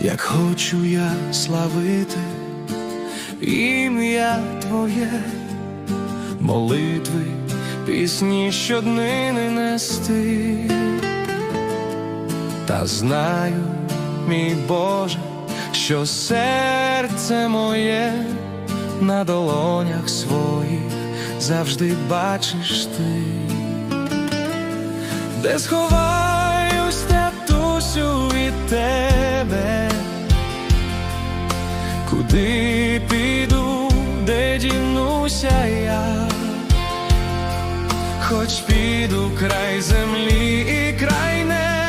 як хочу я славити ім'я Твоє, молитви, пісні щоднини нести, та знаю, мій Боже, що серце моє на долонях своїх завжди бачиш ти. Де сховаюсь куди піду, де дінуся я, хоч піду край землі і край неба,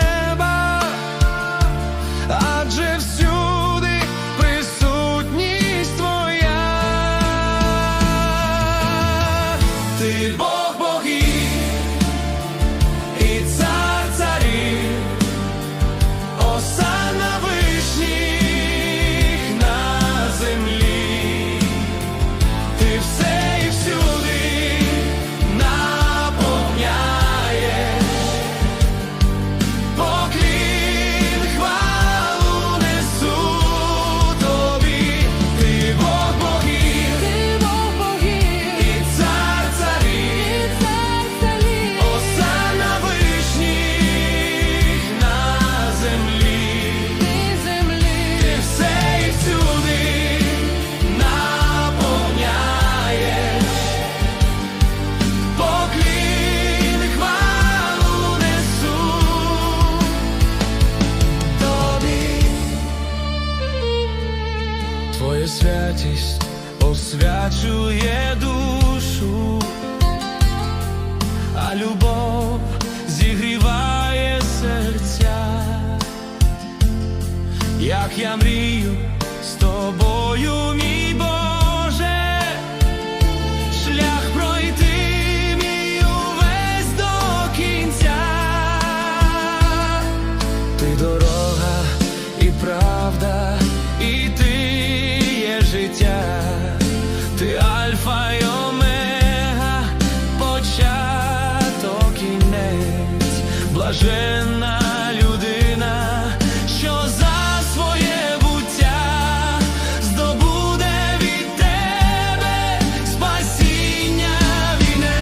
Твоя святість освячує душу, а любов зігріває серця, як я мрію з тобою, мій Боже, шлях пройти мій увесь до кінця, ти дорога і правда, і ти. žena